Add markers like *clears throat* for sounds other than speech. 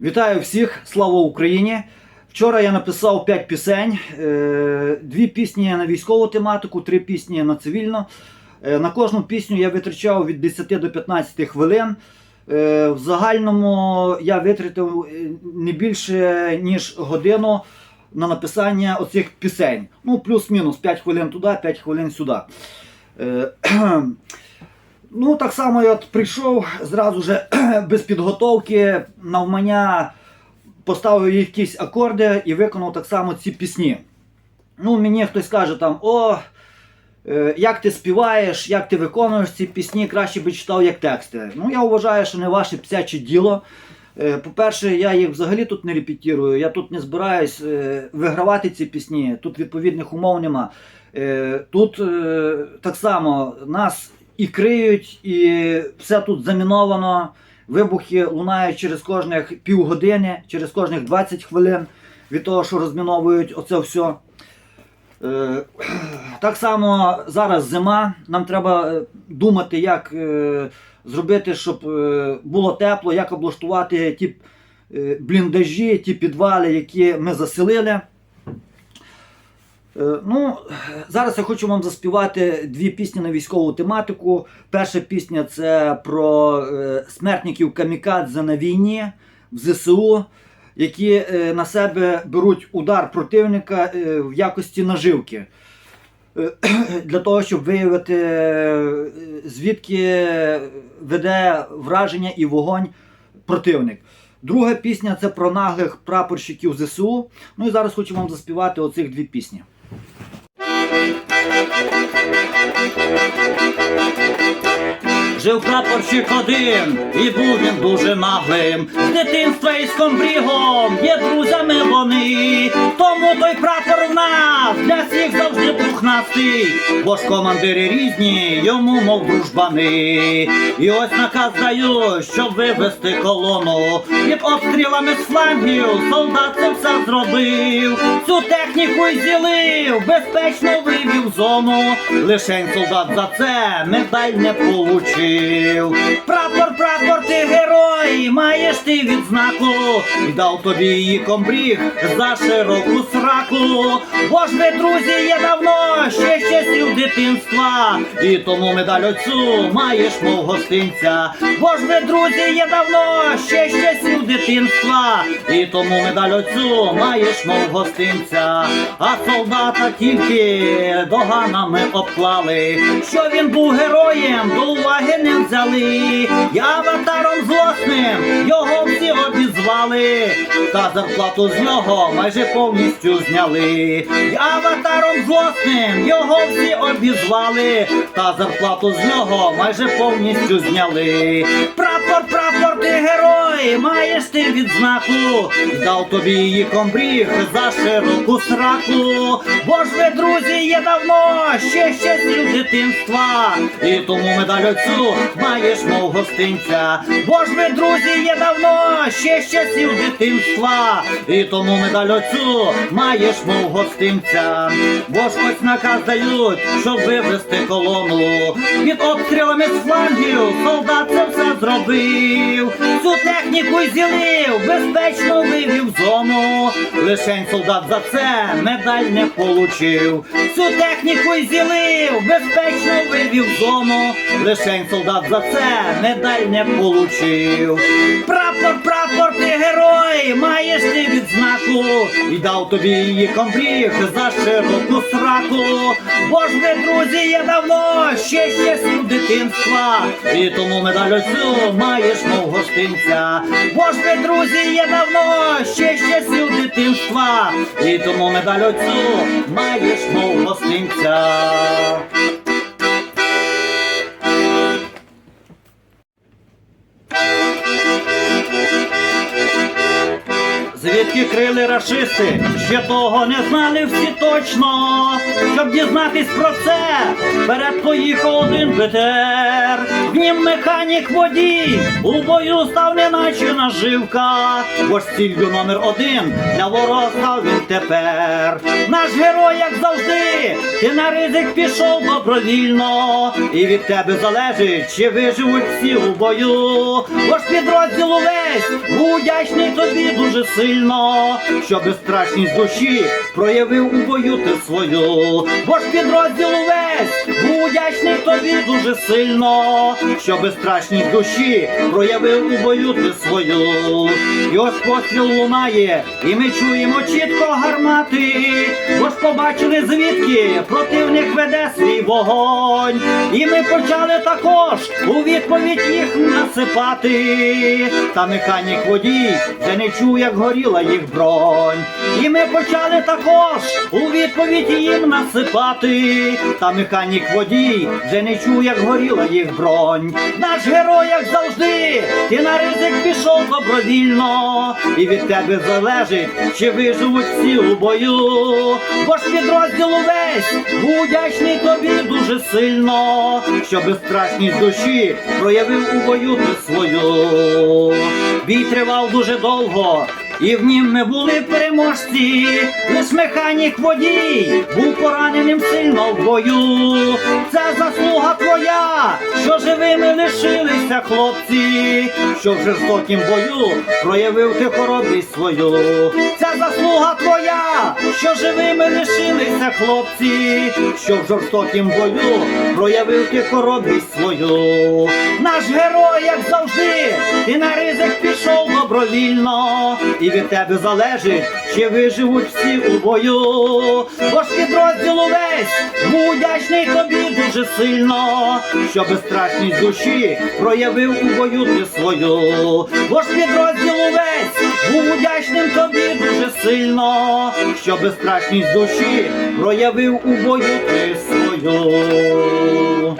Вітаю всіх, слава Україні! Вчора я написав 5 пісень, е, дві пісні на військову тематику, три пісні на цивільну. Е, На кожну пісню я витрачав від 10 до 15 хвилин. Е, В загальному я витратив не більше ніж годину на написання оцих пісень. Ну, плюс-мінус 5 хвилин туди, 5 хвилин сюди. *clears throat* Ну, так само я от прийшов зразу же *clears throat* без підготовки, навмання поставив якісь акорди і виконав так само ці пісні. Ну, мені хтось каже там, о, е, як ти співаєш, як ти виконуєш ці пісні, краще би читав як тексти. Ну, я вважаю, що не ваше псяче діло. Е, По-перше, я їх взагалі тут не репетирую, я тут не збираюсь е, вигравати ці пісні, тут відповідних умов нема. Тут так само нас і криють, і все тут заміновано. Вибухи лунають через кожних півгодини, через кожних 20 хвилин від того, що розміновують оце все. Е, Так само зараз зима. Нам треба е, думати, як е, зробити, щоб було тепло, як облаштувати ті бліндажі, ті підвали, які ми заселили. Е, Ну, зараз я хочу вам заспівати дві пісні на військову тематику. Перша пісня це про е, смертників камікадзе на війні в ЗСУ, які е, на себе беруть удар противника в якості наживки. *clears throat* Для того, щоб виявити, звідки веде враження і вогонь противник. Друга пісня це про наглих прапорщиків ЗСУ. Ну і зараз хочу вам заспівати оцих дві пісні. Thank you. Жив прапорщик один, і був він дуже наглим. З дитинства із комбрігом є друзями вони. Тому той прапор в нас для всіх завжди пухнастий. Бо ж командири різні, йому мов дружбани. І ось наказ даю, щоб вивести колону. Під обстрілами з флангів солдат це все зробив. Цю техніку й зілив, безпечно вивів зону. Лишень солдат за це медаль не получив. Прапор, прапор, ти герой, маєш ти відзнаку. Дав тобі її комбріг за широку сраку. Бо ж ви, друзі, є давно, дитинства. І тому медаль оцю маєш, мов гостинця. Бо ж ви, друзі, є давно, ще з часів дитинства. І тому медаль оцю маєш, мов гостинця. А солдата тільки доганами обклали. Що він був героєм, до уваги не взяли. Я аватаром злосним, його всі обізвали. Та зарплату з нього майже повністю зняли. Я аватаром злосним, його всі обізвали. Та зарплату з нього майже повністю зняли. Герой, маєш ти відзнаку. Дав тобі її комбріг за широку сраку. Бо ж ви, друзі, є давно, ще з дитинства. І тому медаль оцю маєш, мов гостинця. Бо ж ви, друзі, є давно, ще з дитинства. І тому медаль оцю маєш, мов гостинця. Бо ж ось наказ дають, щоб вивести колону. Під обстрілами з флангів солдат зробив. Цю техніку зілив, безпечно вивів зону. Лишень солдат за це медаль не получив. Цю техніку зілив, безпечно вивів зону. Лишень солдат за це медаль не получив. Прапор, прапор, ти герой, маєш ти відзнаку. І дав тобі її комбріг за широку сраку. Бо ж ви, друзі, є давно, ще з дитинства. І тому медаль цю маєш, мов гостинця. Бо друзі, є давно, ще ще часів дитинства. І тому медаль оцю маєш, мов гостинця. Рашисти? Ще того не знали всі точно. Щоб дізнатись про це, перед поїхав один БТР. В нім механік водій, у бою став неначе наживка. Бо ж номер один для ворога став він тепер. Наш герой, як завжди, ти на ризик пішов добровільно. І від тебе залежить, чи виживуть всі у бою. Бо ж підрозділ увесь у вдячний тобі дуже сильно, що безстрашність душі проявив у бою ти свою. Бо ж підрозділ увесь був вдячний тобі дуже сильно, що безстрашність душі проявив у бою ти свою. І ось постріл лунає, і ми чуємо чітко гармати. Бо ж побачили звідки противник веде свій вогонь. І ми почали також у відповідь їх насипати. Та механік водій вже не чув, як горіла їх бронь. І ми почали також у відповідь їм насипати. Та механік водій вже не чув, як горіла їх бронь. Наш герой, як завжди, ти на ризик пішов добровільно, і від тебе залежить, чи виживуть всі у бою. Бо ж підрозділ увесь був вдячний тобі дуже сильно, що безстрашність душі проявив у бою ти свою. Бій тривав дуже довго. І в нім ми були переможці, лиш механік водій був пораненим сильно в бою. Це заслуга що живими лишилися хлопці, що в жорстокім бою проявив ти хоробрість свою. Це заслуга твоя, що живими лишилися хлопці, що в жорстокім бою проявив ти хоробрість свою. Наш герой, як завжди, ти на ризик пішов добровільно, і від тебе залежить, чи виживуть всі у бою. Бо ж підрозділ увесь був вдячний тобі дуже сильно, що безстрашність душі проявив у бою ти свою. Бо ж підрозділ увесь був вдячним тобі дуже сильно, що безстрашність душі проявив у бою ти свою.